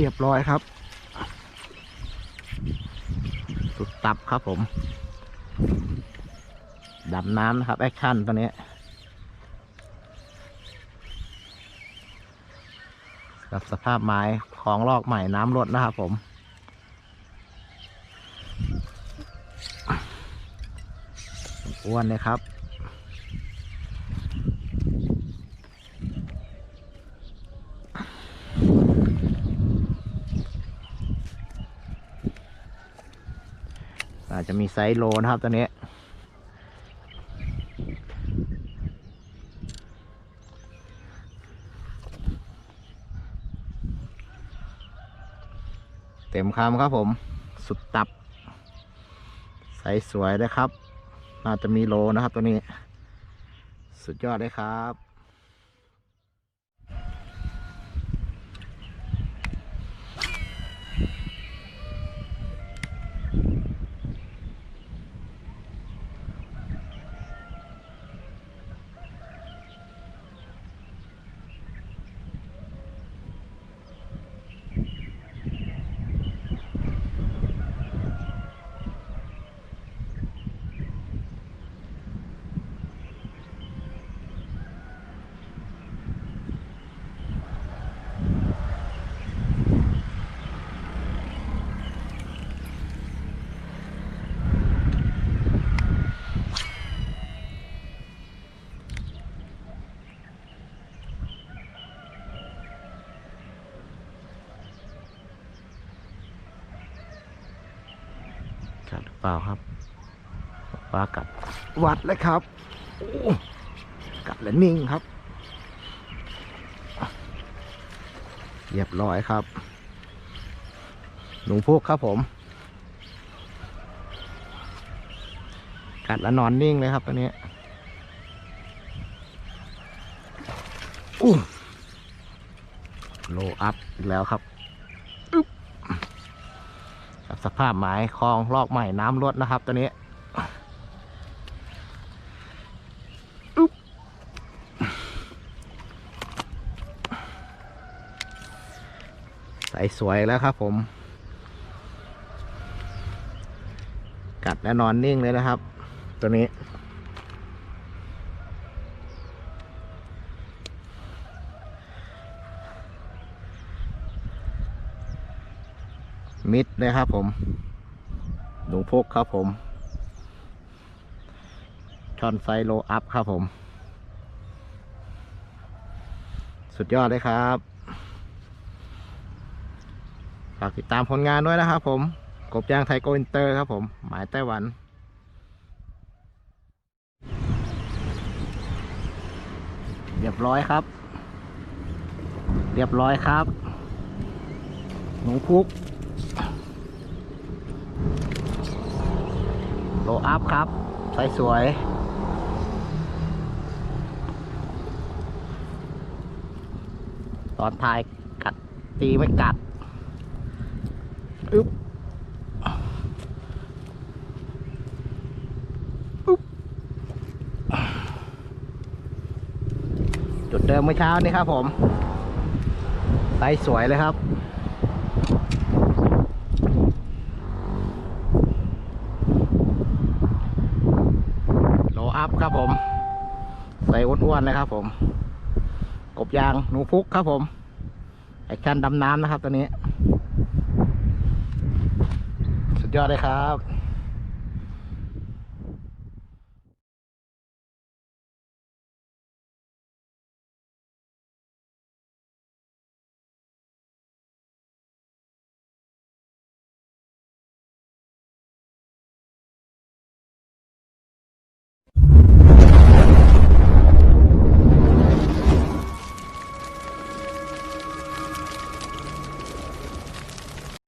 เรียบร้อยครับ สุดตับครับผมดำน้ำนะครับ แอคชั่นตัวนี้กับสภาพไม้ของลอกใหม่น้ำลดนะครับผม อ้วนเลยครับ จะมีไซส์โลนะครับตัวนี้เต็มคำครับผม สุดตับไซส์สวยนะครับ น่าจะมีโลนะครับตัวนี้ สุดยอดเลยครับ กัดหรือเปล่าครับปลากัดวัดเลยครับกัดและนิ่งครับ เรียบร้อยครับ หนูพุกครับผม กัดแล้วนอนนิ่งเลยครับตัวนี้อู้โลอัพอีกแล้วครับ สภาพหมายคลองลอกใหม่น้ำลดนะครับตัวนี้ใสสวยแล้วครับผม กัดและนอนนิ่งเลยนะครับ ตัวนี้ มิดเลยครับผมหนูพกครับผมช่อนไซโลอัพครับผม สุดยอดเลยครับฝากติดตามผลงานด้วยนะครับผม กบยางไทโกอินเตอร์ครับผม หมายไต้หวัน เรียบร้อยครับ เรียบร้อยครับ หนูพุก โลอัพครับใสสวยตอนท้ายกัดตีไม่กัดอึ๊บอึ๊บจุดเดิมเมื่อเช้านี่ครับผมไซส์สวยเลยครับ โลอัพครับผม ใส่อ้วนๆเลยครับผม กบยางหนูพุกครับผมแอคชั่นดำน้ำนะครับตัวนี้ สุดยอดเลยครับ